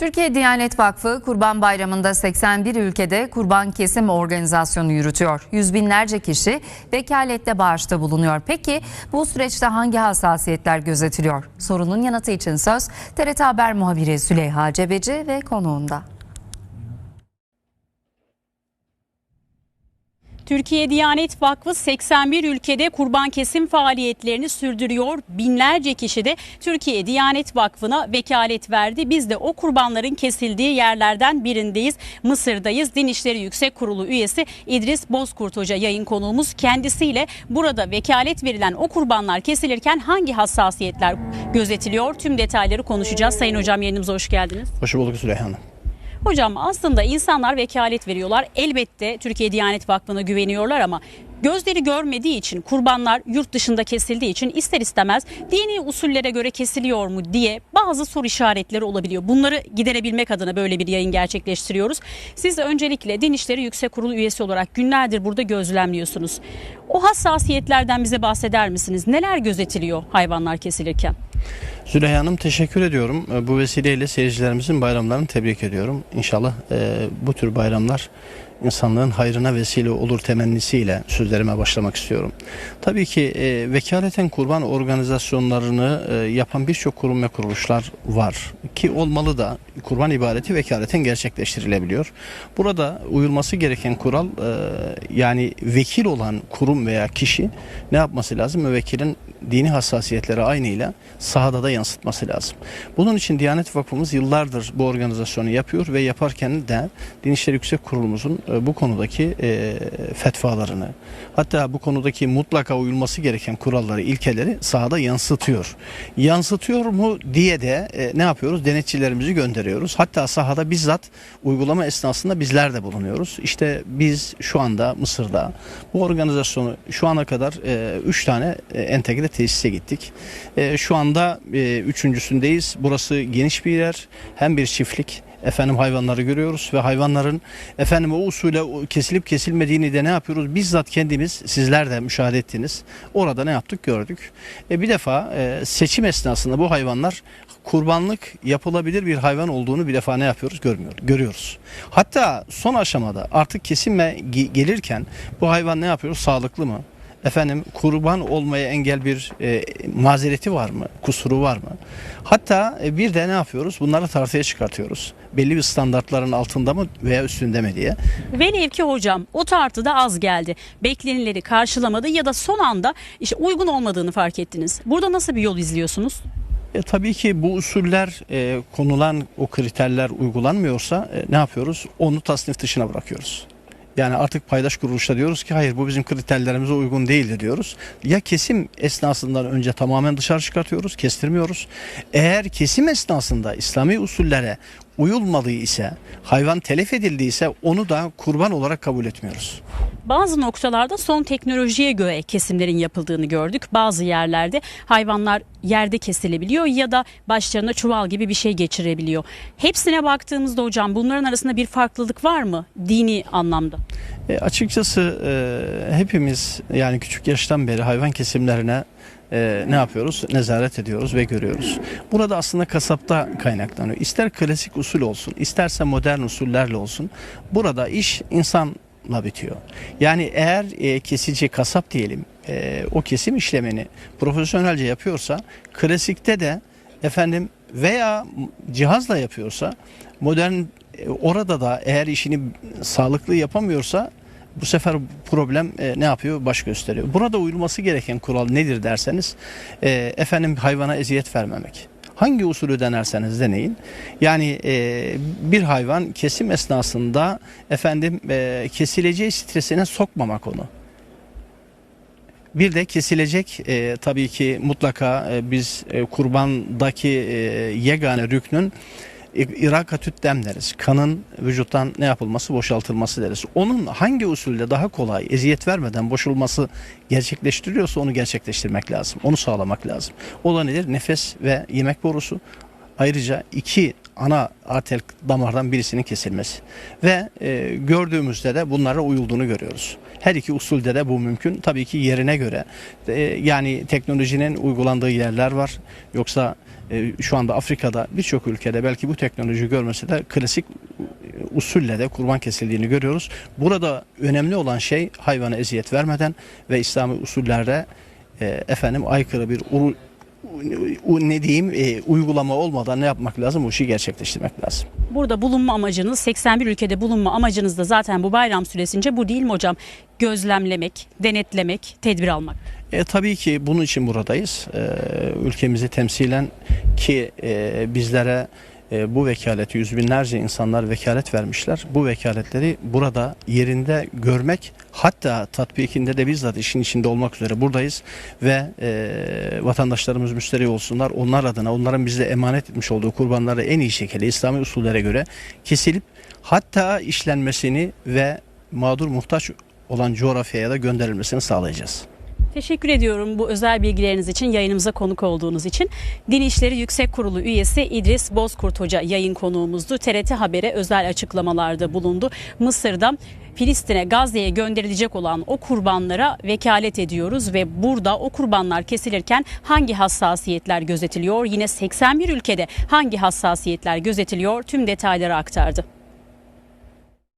Türkiye Diyanet Vakfı Kurban Bayramı'nda 81 ülkede kurban kesim organizasyonu yürütüyor. Yüz binlerce kişi vekalette bağışta bulunuyor. Peki bu süreçte hangi hassasiyetler gözetiliyor? Sorunun yanıtı için söz TRT Haber muhabiri Süleyha Cebeci ve konuğunda. Türkiye Diyanet Vakfı 81 ülkede kurban kesim faaliyetlerini sürdürüyor. Binlerce kişi de Türkiye Diyanet Vakfı'na vekalet verdi. Biz de o kurbanların kesildiği yerlerden birindeyiz. Mısır'dayız. Din İşleri Yüksek Kurulu üyesi İdris Bozkurt Hoca yayın konuğumuz. Kendisiyle burada vekalet verilen o kurbanlar kesilirken hangi hassasiyetler gözetiliyor? Tüm detayları konuşacağız. Sayın Hocam yayınımıza hoş geldiniz. Hoş bulduk Süleyha Hanım. Hocam aslında insanlar vekalet veriyorlar. Elbette Türkiye Diyanet Vakfı'na güveniyorlar ama gözleri görmediği için kurbanlar yurt dışında kesildiği için ister istemez dini usullere göre kesiliyor mu diye bazı soru işaretleri olabiliyor. Bunları giderebilmek adına böyle bir yayın gerçekleştiriyoruz. Siz öncelikle Din İşleri Yüksek Kurulu üyesi olarak günlerdir burada gözlemliyorsunuz. O hassasiyetlerden bize bahseder misiniz? Neler gözetiliyor hayvanlar kesilirken? Züleyha Hanım teşekkür ediyorum. E, Bu vesileyle seyircilerimizin bayramlarını tebrik ediyorum. İnşallah e, bu tür bayramlar insanlığın hayrına vesile olur temennisiyle sözlerime başlamak istiyorum. Tabii ki e, vekaleten kurban organizasyonlarını e, yapan birçok kurum ve kuruluşlar var ki olmalı da kurban ibadeti vekaleten gerçekleştirilebiliyor. Burada uyulması gereken kural e, yani vekil olan kurum veya kişi ne yapması lazım? Müvekkilin dini hassasiyetleri aynıyla sahada da yansıtması lazım. Bunun için Diyanet Vakfımız yıllardır bu organizasyonu yapıyor ve yaparken de Din İşleri Yüksek Kurulumuzun e, bu konudaki e, fetvalarını hatta bu konudaki mutlaka uyulması gereken kuralları, ilkeleri sahada yansıtıyor. Yansıtıyor mu diye de e, ne yapıyoruz? Denetçilerimizi gönderiyoruz. Hatta sahada bizzat uygulama esnasında bizler de bulunuyoruz. İşte biz şu anda Mısır'da bu organizasyonu şu ana kadar 3 tane entegre tesise gittik. E, şu anda e, üçüncüsündeyiz. Burası geniş bir yer. Hem bir çiftlik efendim hayvanları görüyoruz ve hayvanların efendim o usule kesilip kesilmediğini de ne yapıyoruz? Bizzat kendimiz sizler de müşahede ettiniz. Orada ne yaptık gördük. E, bir defa e, seçim esnasında bu hayvanlar kurbanlık yapılabilir bir hayvan olduğunu bir defa ne yapıyoruz görmüyor, görüyoruz. Hatta son aşamada artık kesime ge- gelirken bu hayvan ne yapıyoruz? Sağlıklı mı? Efendim kurban olmaya engel bir e, mazereti var mı? Kusuru var mı? Hatta e, bir de ne yapıyoruz? Bunları tartıya çıkartıyoruz. Belli bir standartların altında mı veya üstünde mi diye. Velev ki hocam o tartıda az geldi. Beklenileri karşılamadı ya da son anda işte uygun olmadığını fark ettiniz. Burada nasıl bir yol izliyorsunuz? E, tabii ki bu usuller e, konulan o kriterler uygulanmıyorsa e, ne yapıyoruz? Onu tasnif dışına bırakıyoruz. Yani artık paydaş kuruluşta diyoruz ki hayır bu bizim kriterlerimize uygun değildir diyoruz. Ya kesim esnasından önce tamamen dışarı çıkartıyoruz, kestirmiyoruz. Eğer kesim esnasında İslami usullere uyulmadığı ise, hayvan telef edildiyse onu da kurban olarak kabul etmiyoruz. Bazı noktalarda son teknolojiye göre kesimlerin yapıldığını gördük. Bazı yerlerde hayvanlar yerde kesilebiliyor ya da başlarına çuval gibi bir şey geçirebiliyor. Hepsine baktığımızda hocam bunların arasında bir farklılık var mı dini anlamda? E, açıkçası e, hepimiz yani küçük yaştan beri hayvan kesimlerine e, ne yapıyoruz? Nezaret ediyoruz ve görüyoruz. Burada aslında kasapta kaynaklanıyor. İster klasik usul olsun, isterse modern usullerle olsun. Burada iş insanla bitiyor. Yani eğer e, kesici kasap diyelim, e, o kesim işlemeni profesyonelce yapıyorsa, klasikte de efendim veya cihazla yapıyorsa, modern e, orada da eğer işini sağlıklı yapamıyorsa bu sefer problem e, ne yapıyor? Baş gösteriyor. Burada uyulması gereken kural nedir derseniz e, efendim hayvana eziyet vermemek. Hangi usulü denerseniz deneyin. Yani e, bir hayvan kesim esnasında efendim e, kesileceği stresine sokmamak onu. Bir de kesilecek e, tabii ki mutlaka e, biz e, kurbandaki e, yegane rüknün irakatüt dem deriz. Kanın vücuttan ne yapılması? Boşaltılması deriz. Onun hangi usulde daha kolay, eziyet vermeden boşulması gerçekleştiriyorsa onu gerçekleştirmek lazım. Onu sağlamak lazım. O da nedir? Nefes ve yemek borusu. Ayrıca iki ana arter damardan birisinin kesilmesi. Ve e, gördüğümüzde de bunlara uyulduğunu görüyoruz. Her iki usulde de bu mümkün. Tabii ki yerine göre. E, yani teknolojinin uygulandığı yerler var. Yoksa e, şu anda Afrika'da birçok ülkede belki bu teknoloji görmese de klasik e, usulle de kurban kesildiğini görüyoruz. Burada önemli olan şey hayvana eziyet vermeden ve İslami usullerde e, efendim aykırı bir ne diyeyim e, uygulama olmadan ne yapmak lazım? Bu işi gerçekleştirmek lazım. Burada bulunma amacınız 81 ülkede bulunma amacınız da zaten bu bayram süresince bu değil mi hocam? Gözlemlemek, denetlemek, tedbir almak. E, tabii ki bunun için buradayız. E, ülkemizi temsilen ki e, bizlere e, bu vekaleti yüz binlerce insanlar vekalet vermişler. Bu vekaletleri burada yerinde görmek hatta tatbikinde de bizzat işin içinde olmak üzere buradayız ve e, vatandaşlarımız müşteri olsunlar. Onlar adına onların bize emanet etmiş olduğu kurbanları en iyi şekilde İslami usullere göre kesilip hatta işlenmesini ve mağdur muhtaç olan coğrafyaya da gönderilmesini sağlayacağız. Teşekkür ediyorum bu özel bilgileriniz için, yayınımıza konuk olduğunuz için. Din İşleri Yüksek Kurulu üyesi İdris Bozkurt Hoca yayın konuğumuzdu. TRT Haber'e özel açıklamalarda bulundu. Mısır'da Filistin'e, Gazze'ye gönderilecek olan o kurbanlara vekalet ediyoruz ve burada o kurbanlar kesilirken hangi hassasiyetler gözetiliyor? Yine 81 ülkede hangi hassasiyetler gözetiliyor? Tüm detayları aktardı.